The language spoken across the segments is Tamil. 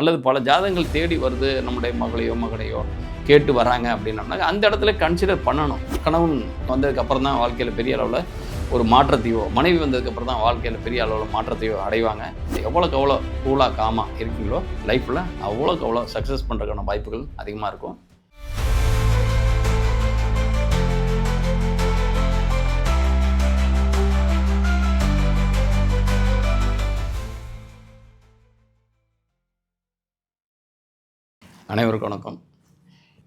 அல்லது பல ஜாதகங்கள் தேடி வருது நம்முடைய மகளையோ மகனையோ கேட்டு வராங்க அப்படின்னா அந்த இடத்துல கன்சிடர் பண்ணணும். கணவன் வந்ததுக்கப்புறம் தான் வாழ்க்கையில் பெரிய அளவில் ஒரு மாற்றத்தையோ மனைவி வந்ததுக்கப்புறம் தான் வாழ்க்கையில் பெரிய அளவில் மாற்றத்தையோ அடைவாங்க. எவ்வளோக்கு எவ்வளோ கூலாக காமாக இருக்கீங்களோ லைஃப்பில் அவ்வளோக்கு அவ்வளோ சக்ஸஸ் பண்ணுறதுக்கான வாய்ப்புகள் அதிகமாக இருக்கும். அனைவருக்கும் வணக்கம்.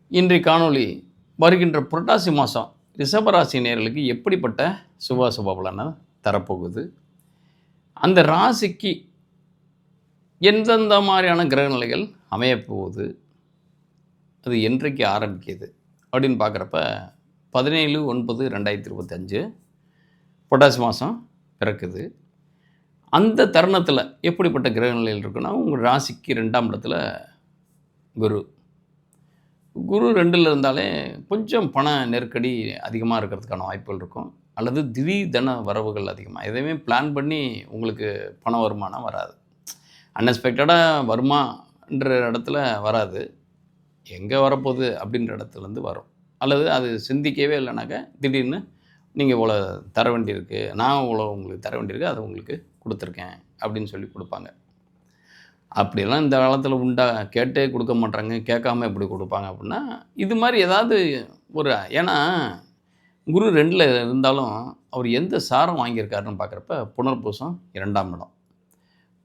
இன்றைய காணொளி வருகின்ற புரட்டாசி மாதம் ரிஷபராசி நேர்களுக்கு எப்படிப்பட்ட சுபாசுப பலனை தரப்போகுது? அந்த ராசிக்கு எந்தெந்த மாதிரியான கிரகநிலைகள் அமையப்போகுது? அது என்றைக்கு ஆரம்பிக்கிது? அப்படின்னு பார்க்குறப்ப பதினேழு ஒன்பது ரெண்டாயிரத்தி இருபத்தஞ்சு புரட்டாசி மாதம் பிறக்குது. அந்த தருணத்தில் எப்படிப்பட்ட கிரகநிலைகள் இருக்குன்னா உங்கள் ராசிக்கு ரெண்டாம் இடத்துல குரு. குரு ரெண்டில் இருந்தாலே கொஞ்சம் பண நெருக்கடி அதிகமாக இருக்கிறதுக்கான வாய்ப்புகள் இருக்கும். அல்லது திடீர் தன வரவுகள் அதிகமாக. எதையுமே பிளான் பண்ணி உங்களுக்கு பண வருமானம் வராது. அன்எக்ஸ்பெக்டடாக வருமான்ற இடத்துல வராது. எங்கே வரப்போகுது அப்படின்ற இடத்துலேருந்து வரும். அல்லது அது சிந்திக்கவே இல்லைனாக்க திடீர்னு நீங்கள் இவ்வளோ தர வேண்டியிருக்கு நான் இவ்வளோ உங்களுக்கு தர வேண்டியிருக்கு அதை உங்களுக்கு கொடுத்துருக்கேன் அப்படின்னு சொல்லி கொடுப்பாங்க. அப்படியெல்லாம் இந்த காலத்தில் உண்டா? கேட்டே கொடுக்க மாட்டாங்க கேட்காம எப்படி கொடுப்பாங்க அப்படின்னா இது மாதிரி ஏதாவது ஒரு ஏன்னா குரு ரெண்டில் இருந்தாலும் அவர் எந்த சாரம் வாங்கியிருக்காருன்னு பார்க்குறப்ப புனர்பூசம் இரண்டாம் இடம்.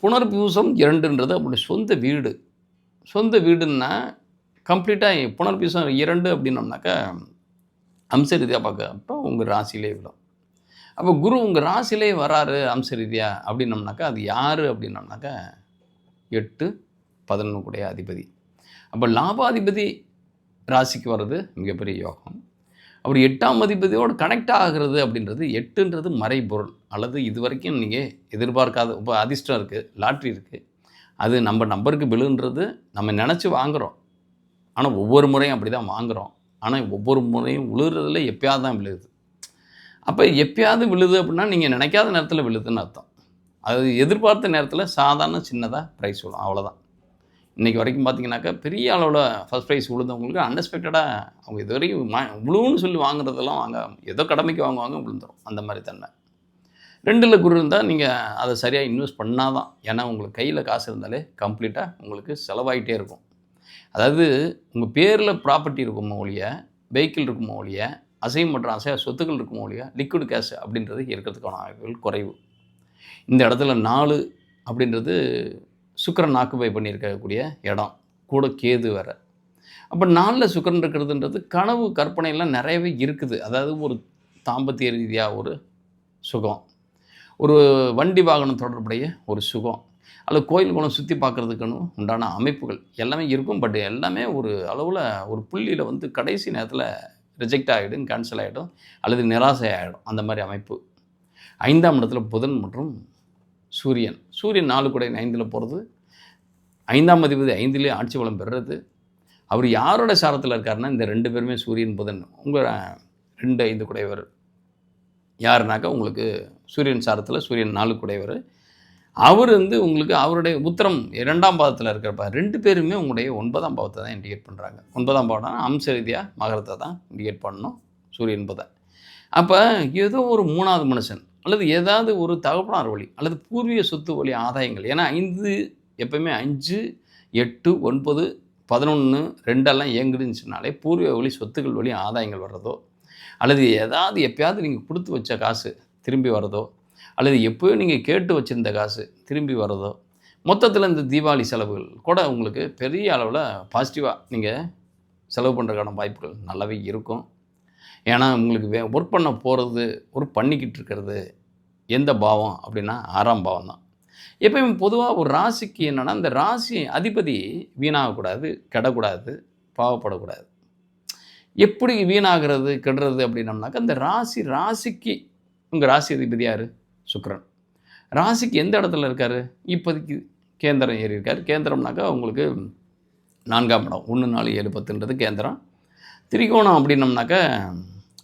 புனர்பூசம் இரண்டுன்றது அப்படி சொந்த வீடு. சொந்த வீடுன்னா கம்ப்ளீட்டாக புனர்பூசம் இரண்டு அப்படின்னோம்னாக்கா அம்ச ரீதியாக பார்க்குறப்ப உங்கள் ராசியிலே விடும் அப்போ குரு உங்கள் ராசிலே வராரு அம்ச ரீதியாக அப்படின்னோம்னாக்கா அது யார் அப்படின்னோம்னாக்கா எட்டு பதினொன்று அதிபதி. அப்போ லாபாதிபதி ராசிக்கு வர்றது மிகப்பெரிய யோகம். அவர் எட்டாம் அதிபதியோடு கனெக்ட் ஆகிறது அப்படின்றது எட்டுன்றது மறைபொருள். அல்லது இது வரைக்கும் நீங்கள் எதிர்பார்க்காத இப்போ அதிர்ஷ்டம் இருக்குது லாட்ரி இருக்குது அது நம்ம நம்பருக்கு விழுன்றது நம்ம நினச்சி வாங்குகிறோம் ஆனால் ஒவ்வொரு முறையும் அப்படி தான் வாங்குகிறோம் ஆனால் ஒவ்வொரு முறையும் விழுறதுல எப்பயாவது தான் விழுது. அப்போ எப்பயாவது விழுது அப்படின்னா நீங்கள் நினைக்காத நேரத்தில் விழுதுன்னு அர்த்தம். அது எதிர்பார்த்த நேரத்தில் சாதாரண சின்னதாக ப்ரைஸ் விழும் அவ்வளோதான் இன்றைக்கி வரைக்கும் பார்த்தீங்கன்னாக்கா பெரிய அளவில் ஃபஸ்ட் ப்ரைஸ் விழுந்தவங்களுக்கு அன்எக்ஸ்பெக்டடாக அவங்க இது வரைக்கும் மா விழுவுன்னு சொல்லி வாங்குறதெல்லாம் வாங்க ஏதோ கடமைக்கு வாங்குவாங்க விழுந்துடும் அந்த மாதிரி தன்மை. ரெண்டில் குரு இருந்தால் நீங்கள் அதை சரியாக இன்வெஸ்ட் பண்ணால் தான் ஏன்னா உங்களுக்கு கையில் காசு இருந்தாலே கம்ப்ளீட்டாக உங்களுக்கு செலவாகிட்டே இருக்கும். அதாவது உங்கள் பேரில் ப்ராப்பர்ட்டி இருக்குமோ ஒழிய வெஹிக்கிள் இருக்குமோ ஒழிய அசையும் மற்றும் அசைய சொத்துக்கள் இருக்குமோ ஒழிய லிக்விட் கேஷ் அப்படின்றது இருக்கிறதுக்கான வாய்ப்புகள் குறைவு. இந்த இடத்துல நாலு அப்படின்றது சுக்கரன் ஆக்குபை பண்ணியிருக்கக்கூடிய இடம். கூட கேது வேற. அப்போ நாலில் சுக்கரன் இருக்கிறதுன்றது கனவு கற்பனையெல்லாம் நிறையவே இருக்குது. அதாவது ஒரு தாம்பத்திய ரீதியாக ஒரு சுகம். ஒரு வண்டி வாகனம் தொடர்புடைய ஒரு சுகம். அல்லது கோயில் குளம் சுற்றி பார்க்குறதுக்குன்னு உண்டான அமைப்புகள் எல்லாமே இருக்கும். பட் எல்லாமே ஒரு அளவில் ஒரு புள்ளியில் வந்து கடைசி நேரத்தில் ரிஜெக்ட் ஆகிடும் கேன்சல் ஆகிடும் அல்லது நிராசை ஆகிடும் அந்த மாதிரி அமைப்பு. ஐந்தாம் இடத்துல புதன் மற்றும் சூரியன். சூரியன் நாலு கூட ஐந்தில் போகிறது. ஐந்தாம் அதிபதி ஐந்திலே ஆட்சி வளம் பெறுறது. அவர் யாரோட சாரத்தில் இருக்காருன்னா இந்த ரெண்டு பேருமே சூரியன் புதன். உங்கள் ரெண்டு ஐந்து குடையவர். யாருனாக்கா உங்களுக்கு சூரியன் சாரத்தில் சூரியன் நாலு குடையவர். அவர் வந்து உங்களுக்கு அவருடைய உத்தரம் இரண்டாம் பாதத்தில் இருக்கிறப்ப ரெண்டு பேருமே உங்களுடைய ஒன்பதாம் பாவத்தை தான் இண்டிகேட் பண்ணுறாங்க ஒன்பதாம் பாவம்னா அம்ச ரீதியாக மகரத்தை தான் இண்டிகேட் பண்ணணும் சூரியன் புதன். அப்போ ஏதோ ஒரு மூணாவது மனுஷன் அல்லது ஏதாவது ஒரு தகப்பனார் வழி அல்லது பூர்வீக சொத்து வழி ஆதாயங்கள். ஏன்னா ஐந்து எப்பவுமே அஞ்சு எட்டு ஒன்பது பதினொன்று ரெண்டெல்லாம் இயங்குதுன்னு பூர்வீக வழி சொத்துக்கள் வழி ஆதாயங்கள் வர்றதோ அல்லது ஏதாவது எப்பயாவது நீங்கள் கொடுத்து வச்ச காசு திரும்பி வர்றதோ அல்லது எப்போயோ நீங்கள் கேட்டு வச்சுருந்த காசு திரும்பி வர்றதோ மொத்தத்தில் இந்த தீபாவளி செலவுகள் கூட உங்களுக்கு பெரிய அளவில் பாசிட்டிவாக நீங்கள் செலவு பண்ணுறதுக்கான வாய்ப்புகள் நல்லாவே இருக்கும். ஏன்னா உங்களுக்கு வே ஒர்க் பண்ண போகிறது ஒர்க் பண்ணிக்கிட்டு இருக்கிறது எந்த பாவம் அப்படின்னா ஆறாம் பாவம் தான். எப்பயுமே பொதுவாக ஒரு ராசிக்கு என்னென்னா அந்த ராசி அதிபதி வீணாகக்கூடாது கெடக்கூடாது பாவப்படக்கூடாது. எப்படி வீணாகிறது கெடுறது அப்படின்னம்னாக்கா அந்த ராசி ராசிக்கு உங்கள் ராசி அதிபதி யார்? சுக்கரன். ராசிக்கு எந்த இடத்துல இருக்கார்? இப்போதைக்கு கேந்திரம் ஏறி இருக்கார். கேந்திரம்னாக்கா உங்களுக்கு நான்காம் இடம். ஒன்று நாலு ஏழு பத்துன்றது கேந்திரம். திரிகோணம் அப்படின்னம்னாக்கா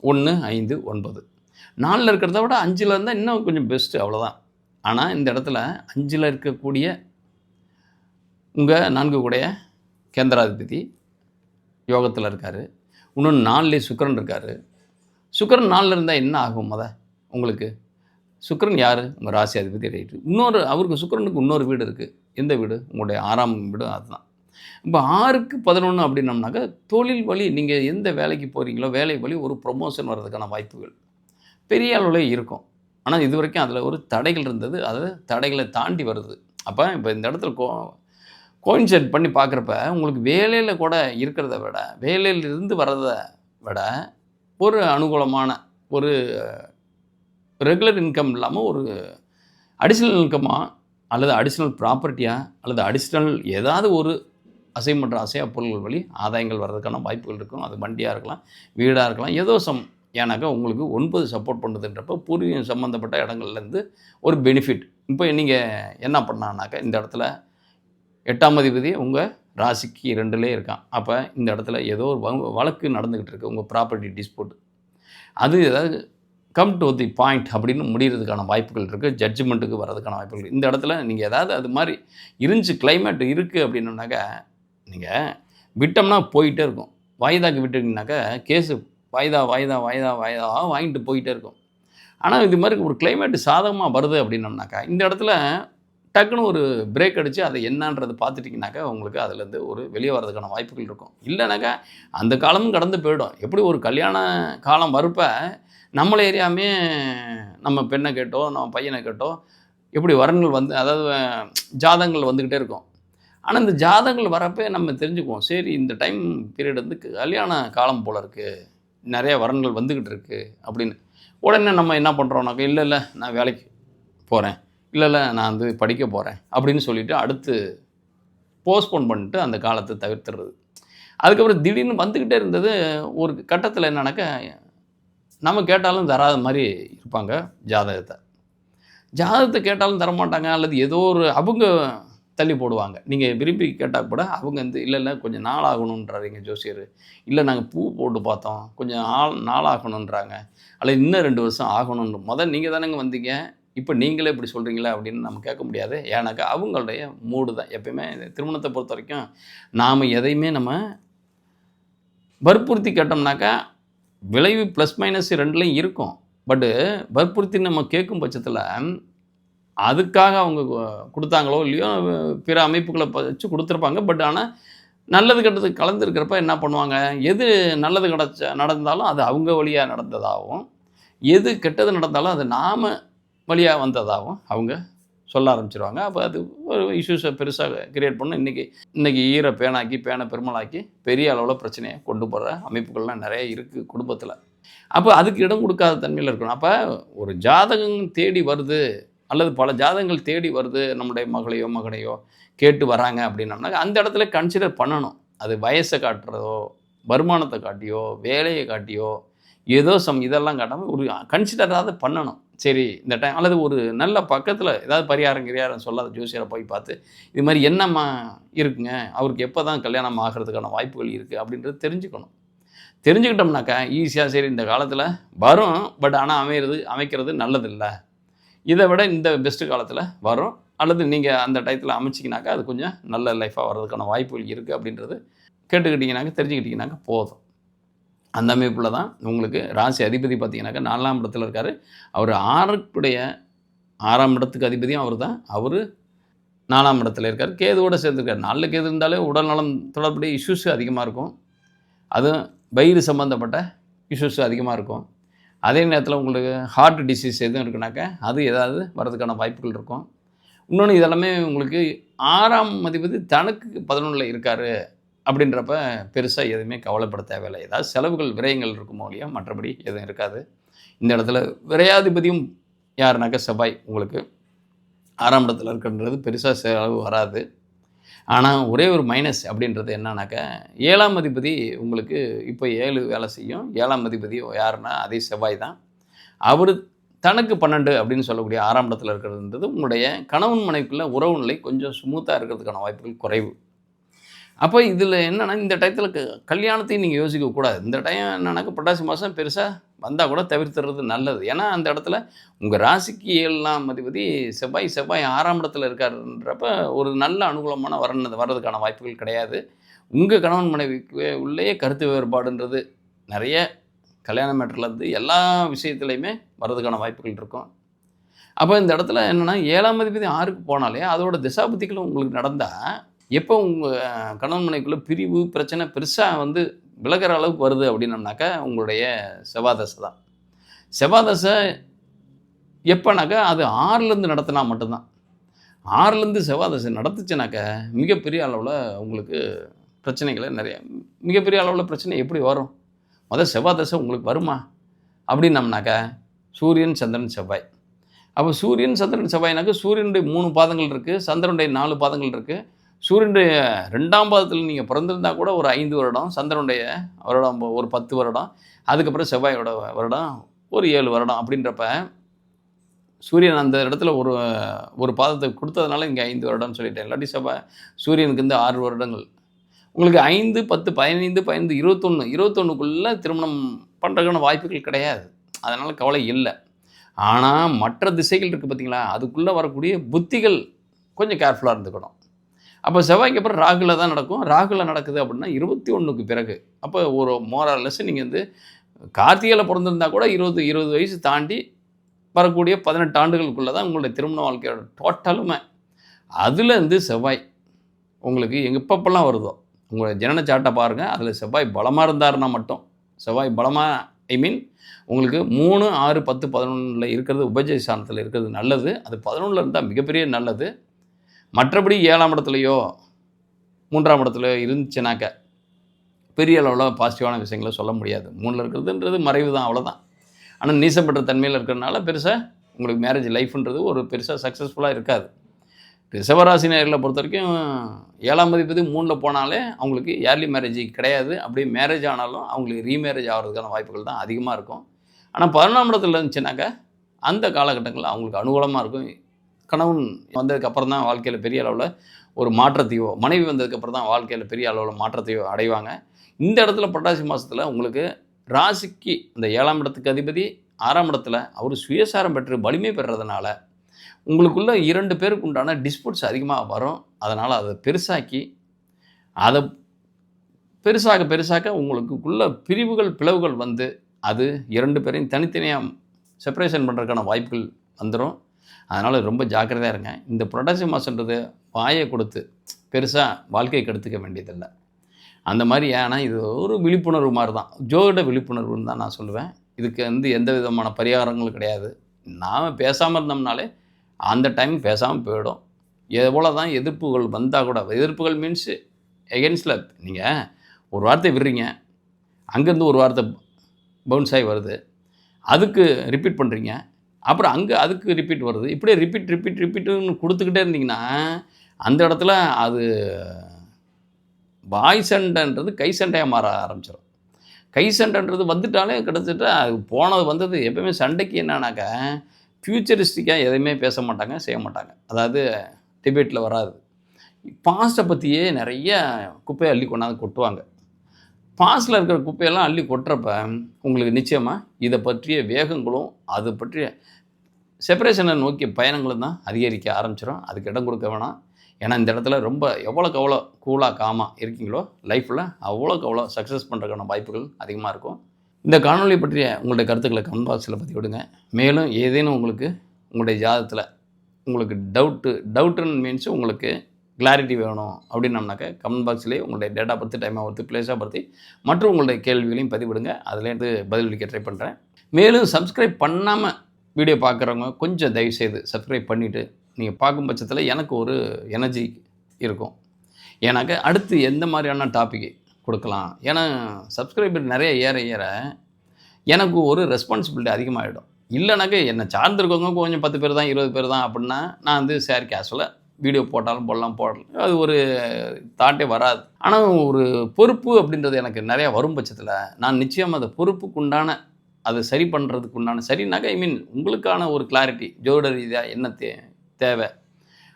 ஒன்று ஐந்து ஒன்பது. நாலில் இருக்கிறத விட அஞ்சில் இருந்தால் இன்னும் கொஞ்சம் பெஸ்ட்டு அவ்வளோதான். ஆனால் இந்த இடத்துல அஞ்சில் இருக்கக்கூடிய உங்கள் நான்கு கூடைய கேந்திராதிபதி யோகத்தில் இருக்கார். இன்னொன்று நாலுலேயே சுக்கரன் இருக்கார். சுக்கரன் நாளில் இருந்தால் என்ன ஆகும் மத? உங்களுக்கு? சுக்கரன் யார்? உங்கள் ராசி அதிபதி ரைட்டு இன்னொரு அவருக்கு சுக்கிரனுக்கு இன்னொரு வீடு இருக்குது எந்த வீடு? உங்களுடைய ஆறாம் வீடு அதுதான். இப்போ ஆறுக்கு பதினொன்று அப்படின்னம்னாக்கா தொழில் வழி நீங்கள் எந்த வேலைக்கு போகிறீங்களோ வேலை வழி ஒரு ப்ரொமோஷன் வர்றதுக்கான வாய்ப்புகள் பெரிய அளவில் இருக்கும். ஆனால் இது வரைக்கும் அதில் ஒரு தடைகள் இருந்தது. அது தடைகளை தாண்டி வருது. அப்போ இப்போ இந்த இடத்துல கோ கோயின்செட் பண்ணி பார்க்குறப்ப உங்களுக்கு வேலையில் கூட இருக்கிறத விட வேலையிலிருந்து வர்றதை விட ஒரு அனுகூலமான ஒரு ரெகுலர் இன்கம் இல்லாமல் ஒரு அடிஷ்னல் இன்கமாக அல்லது அடிஷ்னல் ப்ராப்பர்ட்டியாக அல்லது அடிஷ்னல் ஏதாவது ஒரு அசைன் மற்றும் அசையா பொருள்கள் வழி ஆதாயங்கள் வர்றதுக்கான வாய்ப்புகள் இருக்கும். அது வண்டியாக இருக்கலாம் வீடாக இருக்கலாம் ஏதோ சம் ஏன்னாக்கா உங்களுக்கு ஒன்பது சப்போர்ட் பண்ணுதுன்றப்போ பூர்வீகம் சம்மந்தப்பட்ட இடங்கள்லேருந்து ஒரு பெனிஃபிட் இப்போ நீங்கள் என்ன பண்ணான்னாக்கா இந்த இடத்துல எட்டாம் அதிபதி உங்கள் ராசிக்கு ரெண்டுலே இருக்கான். அப்போ இந்த இடத்துல ஏதோ ஒரு வழக்கு நடந்துக்கிட்டு இருக்கு உங்கள் ப்ராப்பர்ட்டி டிஸ்பியூட் அது ஏதாவது கம் டு தி பாயிண்ட் அப்படின்னு முடிகிறதுக்கான வாய்ப்புகள் இருக்குது ஜட்ஜ்மெண்ட்டுக்கு வர்றதுக்கான வாய்ப்புகள் இந்த இடத்துல நீங்கள் ஏதாவது அது மாதிரி இருந்துச்சு கிளைமேட் இருக்குது அப்படின்னாக்கா நீங்கள் விட்டோம்னா போயிட்டே இருக்கும். வாய்தாக்கு விட்டுட்டீங்கனாக்கா கேஸு வாய்தா வாய்தா வாய்தா வாய்தா வாங்கிட்டு போயிட்டே இருக்கும். ஆனால் இது மாதிரி ஒரு கிளைமேட் சாதகமாக வருது அப்படின்னோம்னாக்கா இந்த இடத்துல டக்குன்னு ஒரு பிரேக் அடித்து அதை என்னன்றது பார்த்துட்டிங்கனாக்கா உங்களுக்கு அதுலேருந்து ஒரு வெளியே வர்றதுக்கான வாய்ப்புகள் இருக்கும். இல்லைனாக்கா அந்த காலமும் கடந்து போயிடும். எப்படி ஒரு கல்யாண காலம் வரப்ப நம்மளை ஏரியாமே நம்ம பெண்ணை கேட்டோ நம்ம பையனை கேட்டோ எப்படி வரன்கள் வந்து அதாவது ஜாதகங்கள் வந்துக்கிட்டே இருக்கும். ஆனால் இந்த ஜாதகங்கள் வரப்போ நம்ம தெரிஞ்சுக்குவோம். சரி இந்த டைம் பீரியட் வந்து கல்யாண காலம் போல் இருக்குது நிறைய வரன்கள் வந்துக்கிட்டு இருக்குது அப்படின்னு. உடனே நம்ம என்ன பண்ணுறோம்னாக்கா இல்லை இல்லை நான் வேலைக்கு போகிறேன் இல்லை இல்லை நான் வந்து படிக்க போகிறேன் அப்படின்னு சொல்லிட்டு அடுத்து போஸ்ட்போன் பண்ணிட்டு அந்த காலத்தை தவிர்த்துறது. அதுக்கப்புறம் திடீர்னு வந்துக்கிட்டே இருந்தது ஒரு கட்டத்தில் என்னன்னாக்கா நம்ம கேட்டாலும் தராத மாதிரி இருப்பாங்க ஜாதகத்தை. ஜாதகத்தை கேட்டாலும் தரமாட்டாங்க அல்லது ஏதோ ஒரு அவங்க தள்ளி போடுவாங்க. நீங்கள் விரும்பி கேட்டால் கூட அவங்க வந்து இல்லை இல்லை கொஞ்சம் நாள் ஆகணுன்றாருங்க ஜோசியர். இல்லை நாங்கள் பூ போட்டு பார்த்தோம். கொஞ்சம் ஆள் நாள் ஆகணுன்றாங்க அல்ல இன்னும் ரெண்டு வருஷம் ஆகணும்னு. முதல் நீங்கள் தானேங்க வந்தீங்க. இப்போ நீங்களே இப்படி சொல்கிறீங்களா அப்படின்னு நம்ம கேட்க முடியாது. ஏன்னாக்கா அவங்களுடைய மூடு தான். எப்பயுமே திருமணத்தை பொறுத்த வரைக்கும் நாம் எதையுமே நம்ம வற்புறுத்தி கேட்டோம்னாக்கா விளைவு ப்ளஸ் மைனஸ் ரெண்டுலேயும் இருக்கும். பட்டு வற்புறுத்தி நம்ம கேட்கும் பட்சத்தில் அதுக்காக அவங்க கொடுத்தாங்களோ இல்லையோ பிற அமைப்புகளை ப- வச்சு கொடுத்துருப்பாங்க. பட் ஆனால் நல்லது கெட்டது கலந்துருக்கிறப்ப என்ன பண்ணுவாங்க? எது நல்லது கிடச்ச நடந்தாலும் அது அவங்க வழியாக நடந்ததாகவும் எது கெட்டது நடந்தாலும் அது நாம் வழியாக வந்ததாகவும் அவங்க சொல்ல ஆரம்பிச்சிருவாங்க. அப்போ அது ஒரு இஷ்யூஸை பெருசாக கிரியேட் பண்ண இன்றைக்கி இன்றைக்கி ஈர பேனாக்கி பேனை பெருமளாக்கி பெரிய அளவில் பிரச்சனையை கொண்டு போகிற அமைப்புகள்லாம் நிறைய இருக்குது குடும்பத்தில். அப்போ அதுக்கு இடம் கொடுக்காத தன்மையில் இருக்கணும். அப்போ ஒரு ஜாதகம் தேடி வருது அல்லது பல ஜாதகங்கள் தேடி வருது நம்முடைய மகளையோ மகனையோ கேட்டு வராங்க அப்படின்னம்னா அந்த இடத்துல கன்சிடர் பண்ணணும். அது வயசை காட்டுறதோ வருமானத்தை காட்டியோ வேலையை காட்டியோ ஏதோ சம் இதெல்லாம் காட்டாமல் ஒரு கன்சிடராவது பண்ணணும். சரி இந்த டைம் அல்லது ஒரு நல்ல பக்கத்தில் ஏதாவது பரிகாரம் கிரியாரம் சொல்லாத ஜோசியரை போய் பார்த்து இது மாதிரி என்னம்மா இருக்குங்க? அவருக்கு எப்போ தான் கல்யாணம் ஆகிறதுக்கான வாய்ப்புகள் இருக்குது அப்படின்றது தெரிஞ்சுக்கணும். தெரிஞ்சுக்கிட்டோம்னாக்கா ஈஸியாக சரி இந்த காலத்தில் வரும். பட் ஆனால் அமையிறது அமைக்கிறது நல்லதில்லை. இதை விட இந்த பெஸ்ட்டு காலத்தில் வரும். அல்லது நீங்கள் அந்த டயத்தில் அமைச்சிங்கனாக்கா அது கொஞ்சம் நல்ல லைஃபாக வர்றதுக்கான வாய்ப்புகள் இருக்குது அப்படின்றது கேட்டுக்கிட்டிங்கனாக்க தெரிஞ்சுக்கிட்டிங்கனாக்கா போதும். அந்த அமைப்பில் தான் உங்களுக்கு ராசி அதிபதி பார்த்தீங்கன்னாக்கா நாலாம் இடத்துல இருக்கார். அவர் ஆறுக்குடைய ஆறாம் இடத்துக்கு அதிபதியும் அவர் தான். அவர் நாலாம் இடத்துல இருக்கார். கேதுவோடு சேர்ந்துருக்கார். நாலு கேது இருந்தாலே உடல்நலம் தொடர்புடைய இஷ்யூஸ் அதிகமாக இருக்கும். அதுவும் வயிறு சம்மந்தப்பட்ட இஷ்யூஸ் அதிகமாக இருக்கும். அதே நேரத்தில் உங்களுக்கு ஹார்ட் டிசீஸ் எதுவும் இருக்குனாக்கா அது ஏதாவது வர்றதுக்கான வாய்ப்புகள் இருக்கும். இன்னொன்று இதெல்லாமே உங்களுக்கு ஆறாம் அதிபதி தனக்கு பதினொன்றில் இருக்கார் அப்படின்றப்ப பெருசாக எதுவுமே கவலைப்பட தேவையில்லை. ஏதாவது செலவுகள் விரயங்கள் இருக்குமோ இல்லையா மற்றபடி எதுவும் இருக்காது. இந்த இடத்துல விரையாதிபதியும் யாருனாக்கா செவ்வாய் உங்களுக்கு ஆறாம் இடத்துல இருக்குன்றது பெருசாக செலவு வராது. ஆனால் ஒரே ஒரு மைனஸ் அப்படின்றது என்னன்னாக்கா ஏழாம் அதிபதி உங்களுக்கு இப்போ ஏழு வேலை செய்யும். ஏழாம் அதிபதி யாருன்னா அதே செவ்வாய் தான். அவர் தனக்கு பன்னெண்டு அப்படின்னு சொல்லக்கூடிய ஆறாம் இடத்துல இருக்கிறதுன்றது உங்களுடைய கணவன் மனைவிக்குள்ள உறவு நிலை கொஞ்சம் ஸ்மூத்தாக இருக்கிறதுக்கான வாய்ப்புகள் குறைவு. அப்போ இதில் என்னென்னா இந்த டயத்தில் க கல்யாணத்தையும் நீங்கள் யோசிக்கக்கூடாது இந்த டைம் என்னன்னாக்கா புரட்டாசி மாதம் பெருசாக வந்தால் கூட தவிர்த்துறது நல்லது. ஏன்னா அந்த இடத்துல உங்கள் ராசிக்கு ஏழாம் அதிபதி செவ்வாய் செவ்வாய் ஆறாம் இடத்துல இருக்காருன்றப்ப ஒரு நல்ல அனுகூலமான வரணும் வர்றதுக்கான வாய்ப்புகள் கிடையாது. உங்கள் கணவன் மனைவிக்கு உள்ளேயே கருத்து வேறுபாடுன்றது நிறைய கல்யாண மேட்டர்லேருந்து எல்லா விஷயத்துலையுமே வர்றதுக்கான வாய்ப்புகள் இருக்கும். அப்போ இந்த இடத்துல என்னென்னா ஏழாம் அதிபதி ஆறுக்கு போனாலே அதோட திசாபுத்திகளும் உங்களுக்கு நடந்தால் எப்போ உங்கள் கணவன்மனைக்குள்ளே பிரிவு பிரச்சனை பெருசாக வந்து விலகிற அளவுக்கு வருது அப்படின்னம்னாக்கா உங்களுடைய செவ்வாதசை தான். செவ்வாதசை எப்போனாக்கா அது ஆறுலேருந்து நடத்தினா மட்டும்தான். ஆறுலேருந்து செவ்வாதசை நடத்துச்சுனாக்கா மிகப்பெரிய அளவில் உங்களுக்கு பிரச்சனைகளை நிறைய மிகப்பெரிய அளவில் பிரச்சனை எப்படி வரும்? முதல் செவ்வாதசை உங்களுக்கு வருமா? அப்படின்னம்னாக்கா சூரியன் சந்திரன் செவ்வாய். அப்போ சூரியன் சந்திரன் செவ்வாய்னாக்கா சூரியனுடைய மூணு பாதங்கள் இருக்குது சந்திரனுடைய நாலு பாதங்கள் இருக்குது சூரியனுடைய ரெண்டாம் பாதத்தில் நீங்கள் பிறந்திருந்தால் கூட ஒரு ஐந்து வருடம் சந்திரனுடைய வருடம் ஒரு பத்து வருடம் அதுக்கப்புறம் செவ்வாயோட வருடம் ஒரு ஏழு வருடம் அப்படின்றப்ப சூரியன் அந்த இடத்துல ஒரு ஒரு பாதத்தை கொடுத்ததுனால இங்கே ஐந்து வருடம்னு சொல்லிட்டேன். இல்லாட்டி செவ்வாய் சூரியனுக்கு வந்து ஆறு வருடங்கள். உங்களுக்கு ஐந்து பத்து பதினைந்து பதினைந்து இருபத்தொன்று இருபத்தொன்னுக்குள்ளே திருமணம் பண்ணுறதுக்கான வாய்ப்புகள் கிடையாது. அதனால் கவலை இல்லை. ஆனால் மற்ற திசைகள் இருக்குது பார்த்தீங்களா அதுக்குள்ளே வரக்கூடிய புத்திகள் கொஞ்சம் கேர்ஃபுல்லாக இருந்துக்கணும். அப்போ செவ்வாய்க்கு அப்புறம் ராகுல தான் நடக்கும். ராகுல நடக்குது அப்படின்னா இருபத்தி ஒன்றுக்கு பிறகு. அப்போ ஒரு மோரலஸ் நீங்கள் வந்து கார்த்திகையில் பிறந்திருந்தா கூட இருபது இருபது வயசு தாண்டி வரக்கூடிய பதினெட்டு ஆண்டுகளுக்குள்ளே தான் உங்களுடைய திருமண வாழ்க்கையோட டோட்டலுமே அதுலேருந்து செவ்வாய் உங்களுக்கு எங்கள் இப்பப்பெல்லாம் வருதோ உங்களுடைய ஜனன சாட்டை பாருங்கள் அதில் செவ்வாய் பலமாக இருந்தாருன்னா மட்டும். செவ்வாய் பலமாக ஐ மீன் உங்களுக்கு மூணு ஆறு பத்து பதினொன்றில் இருக்கிறது உபஜய ஸ்தானத்தில் இருக்கிறது நல்லது. அது பதினொன்றில் இருந்தால் மிகப்பெரிய நல்லது. மற்றபடி ஏழாம் இடத்துலையோ மூன்றாம் இடத்துலையோ இருந்துச்சுனாக்க பெரிய அளவில் பாசிட்டிவான விஷயங்களை சொல்ல முடியாது. மூணில் இருக்கிறதுன்றது மறைவு தான் அவ்வளோதான் ஆனால் நீசப்பட்ட தன்மையில் இருக்கிறனால பெருசாக உங்களுக்கு மேரேஜ் லைஃப்ன்றது ஒரு பெருசாக சக்ஸஸ்ஃபுல்லாக இருக்காது. ரிசவராசி நேர்களை பொறுத்த வரைக்கும் ஏழாம் மதிப்பதி மூணில் போனாலே அவங்களுக்கு ஏர்லி மேரேஜ் கிடையாது. அப்படியே மேரேஜ் ஆனாலும் அவங்களுக்கு ரீமேரேஜ் ஆகிறதுக்கான வாய்ப்புகள் தான் அதிகமாக இருக்கும். ஆனால் பதினொன்றாம் இடத்துல இருந்துச்சுனாக்கா அந்த காலகட்டங்களில் அவங்களுக்கு அனுகூலமாக இருக்கும். கணவன் வந்ததுக்கப்புறம் தான் வாழ்க்கையில் பெரிய அளவில் ஒரு மாற்றத்தையோ மனைவி வந்ததுக்கப்புறம் தான் வாழ்க்கையில் பெரிய அளவில் மாற்றத்தையோ அடைவாங்க. இந்த இடத்துல புரட்டாசி மாதத்தில் உங்களுக்கு ராசிக்கு இந்த ஏழாம் இடத்துக்கு அதிபதி ஆறாம் இடத்துல அவர் சுயசாரம் பெற்று வலிமை பெறுறதுனால உங்களுக்குள்ள இரண்டு பேருக்கு உண்டான டிஸ்பியூட்ஸ் அதிகமாக வரும். அதனால் அதை பெருசாக்கி அதை பெருசாக பெருசாக்க உங்களுக்குள்ள பிரிவுகள் பிளவுகள் வந்து அது இரண்டு பேரையும் தனித்தனியாக செப்பரேஷன் பண்ணுறதுக்கான வாய்ப்புகள் வந்துடும் அதனால் ரொம்ப ஜாக்கிரதையாக இருங்க. இந்த புரட்டாசி மாதன்றது வாயை கொடுத்து பெருசாக வாழ்க்கையை கெடுத்துக்க வேண்டியதில்லை. அந்த மாதிரி ஏன்னா இது ஒரு விழிப்புணர்வு மாதிரி தான் ஜோதிட விழிப்புணர்வுன்னு தான் நான் சொல்லுவேன். இதுக்கு வந்து எந்த விதமான பரிகாரங்களும் கிடையாது. நாம் பேசாமல் இருந்தோம்னாலே அந்த டைம் பேசாமல் போயிடும். எவ்வளோ தான் எதிர்ப்புகள் வந்தால் கூட எதிர்ப்புகள் மீன்ஸ் எகென்ஸ்டில் நீங்கள் ஒரு வார்த்தை விடுறீங்க. அங்கேருந்து ஒரு வார்த்தை பவுன்ஸ் ஆகி வருது. அதுக்கு ரிப்பீட் பண்ணுறீங்க அப்புறம் அங்கே அதுக்கு ரிப்பீட் வருது. இப்படியே ரிப்பீட் ரிப்பீட் ரிப்பீட்டுன்னு கொடுத்துக்கிட்டே இருந்தீங்கன்னா அந்த இடத்துல அது பாய் சண்டைன்றது கை சண்டையாக மாற ஆரம்பிச்சிடும் கை சண்டைன்றது வந்துட்டாலே கிட்டத்தட்ட அது போனது வந்தது. எப்பவுமே சண்டைக்கு என்னன்னாக்கா ஃப்யூச்சரிஸ்டிக்காக எதையுமே பேச மாட்டாங்க செய்ய மாட்டாங்க. அதாவது டிபேட்டில் வராது. பாஸ்ட்டை பற்றியே நிறைய குப்பையை அள்ளி கொண்டாந்து கொட்டுவாங்க. பாஸில் இருக்கிற குப்பையெல்லாம் அள்ளி கொட்டுறப்ப உங்களுக்கு நிச்சயமாக இதை பற்றிய வேகங்களும் அது பற்றிய செப்பரேஷனை நோக்கிய பயணங்களும் தான் அதிகரிக்க ஆரம்பிச்சிடும் அதுக்கு இடம் கொடுக்க வேணாம். ஏன்னா இந்த இடத்துல ரொம்ப எவ்வளோக்கு எவ்வளோ கூலாக காமாக இருக்கீங்களோ லைஃப்பில் அவ்வளோக்கு அவ்வளோ சக்ஸஸ் பண்ணுறதுக்கான வாய்ப்புகள் அதிகமாக இருக்கும். இந்த காணொலி பற்றிய உங்களுடைய கருத்துக்களை கமெண்ட் பாக்ஸில் பற்றி விடுங்க. மேலும் ஏதேனும் உங்களுக்கு உங்களுடைய ஜாதத்தில் உங்களுக்கு டவுட்டு டவுட்டுன்னு மீன்ஸ் உங்களுக்கு கிளாரிட்டி வேணும் அப்படின்னம்னாக்க கமெண்ட் பாக்ஸ்லேயே உங்களுடைய டேட்டா பற்றி டைமாக பற்றி பிளேஸாக பற்றி மற்றும் உங்களுடைய கேள்விகளையும் பதிவிடுங்க. அதுலேருந்து பதிலளிக்க ட்ரை பண்ணுறேன் மேலும் சப்ஸ்கிரைப் பண்ணாமல் வீடியோ பார்க்குறவங்க கொஞ்சம் தயவுசெய்து சப்ஸ்கிரைப் பண்ணிவிட்டு நீங்கள் பார்க்கும் பட்சத்தில் எனக்கு ஒரு எனர்ஜி இருக்கும். எனக்கு அடுத்து எந்த மாதிரியான டாபிக் கொடுக்கலாம்? ஏன்னா சப்ஸ்கிரைபர் நிறைய ஏற ஏற எனக்கு ஒரு ரெஸ்பான்சிபிலிட்டி அதிகமாகிடும் இல்லைனாக்க என்னை சார்ந்திருக்கவங்க கொஞ்சம் பத்து பேர் தான் இருபது பேர் தான் அப்படின்னா நான் வந்து ஷேர் கேஷுவலாக வீடியோ போட்டாலும் போடலாம் போடலாம் அது ஒரு தாட்டே வராது. ஆனால் ஒரு பொறுப்பு அப்படின்றது எனக்கு நிறையா வரும் பட்சத்தில் நான் நிச்சயம் அந்த பொறுப்புக்கு உண்டான அதை சரி பண்ணுறதுக்கு உண்டான சரினாக்க ஐ மீன் உங்களுக்கான ஒரு கிளாரிட்டி ஜோட ரீதியாக என்ன தே தேவை?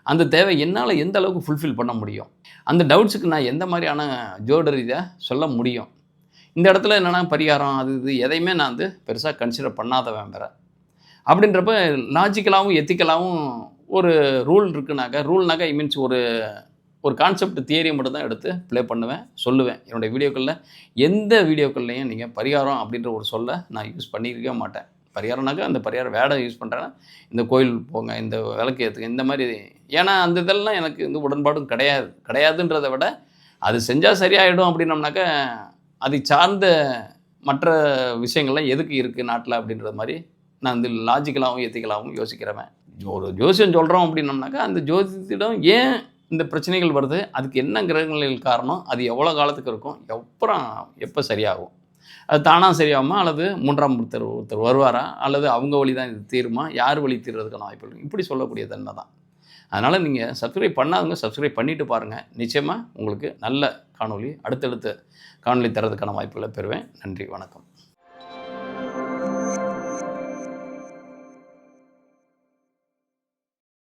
அந்த தேவை என்னால் எந்த அளவுக்கு ஃபுல்ஃபில் பண்ண முடியும்? அந்த டவுட்ஸுக்கு நான் எந்த மாதிரியான ஜோட ரீதியாக சொல்ல முடியும்? இந்த இடத்துல என்னென்னா பரிகாரம் அது இது எதையுமே நான் வந்து பெருசாக கன்சிடர் பண்ணாதவன் வேற. அப்படின்றப்ப லாஜிக்கலாகவும் எத்திக்கலாகவும் ஒரு ரூல் இருக்குனாக்கா ரூல்னாக்கா ஐ மீன்ஸ் ஒரு ஒரு கான்செப்ட் தியரி மட்டும் தான் எடுத்து ப்ளே பண்ணுவேன் சொல்லுவேன். என்னுடைய வீடியோக்களில் எந்த வீடியோக்கள்லையும் நீங்கள் பரிகாரம் அப்படின்ற ஒரு சொல்ல நான் யூஸ் பண்ணியிருக்கவே மாட்டேன். பரிகாரம்னாக்கா அந்த பரிகாரம் வேடம் யூஸ் பண்ணுறேன்னா இந்த கோயில் போங்க இந்த விளக்கு ஏற்றுங்க இந்த மாதிரி. ஏன்னா அந்த இதெல்லாம் எனக்கு இந்த உடன்பாடும் கிடையாது. கிடையாதுன்றதை விட அது செஞ்சால் சரியாயிடும் அப்படின்னம்னாக்கா அதை சார்ந்த மற்ற விஷயங்கள்லாம் எதுக்கு இருக்குது நாட்டில் அப்படின்றது மாதிரி நான் இந்த லாஜிக்கலாகவும் எத்திக்கலாகவும் யோசிக்கிறவன். ஒரு ஜோசியம் சொல்கிறோம் அப்படின்னம்னாக்கா அந்த ஜோசியத்திடம் ஏன் இந்த பிரச்சனைகள் வருது? அதுக்கு என்ன கிரகங்களில் காரணம்? அது எவ்வளோ காலத்துக்கு இருக்கும்? எப்புறம் எப்போ சரியாகும்? அது தானாக சரியாகுமா? அல்லது மூன்றாம் ஒருத்தர் ஒருத்தர் வருவாரா? அல்லது அவங்க வழி தான் இது தீருமா? யார் வழி தீர்றதுக்கான வாய்ப்பு இருக்கு இப்படி சொல்லக்கூடிய தன்மை தான்? அதனால் நீங்கள் சப்ஸ்கிரைப் பண்ணாதவங்க சப்ஸ்கிரைப் பண்ணிவிட்டு பாருங்கள் நிச்சயமாக உங்களுக்கு நல்ல காணொளி அடுத்தடுத்த காணொலி தரதுக்கான வாய்ப்புகளை பெறுவேன். நன்றி வணக்கம்.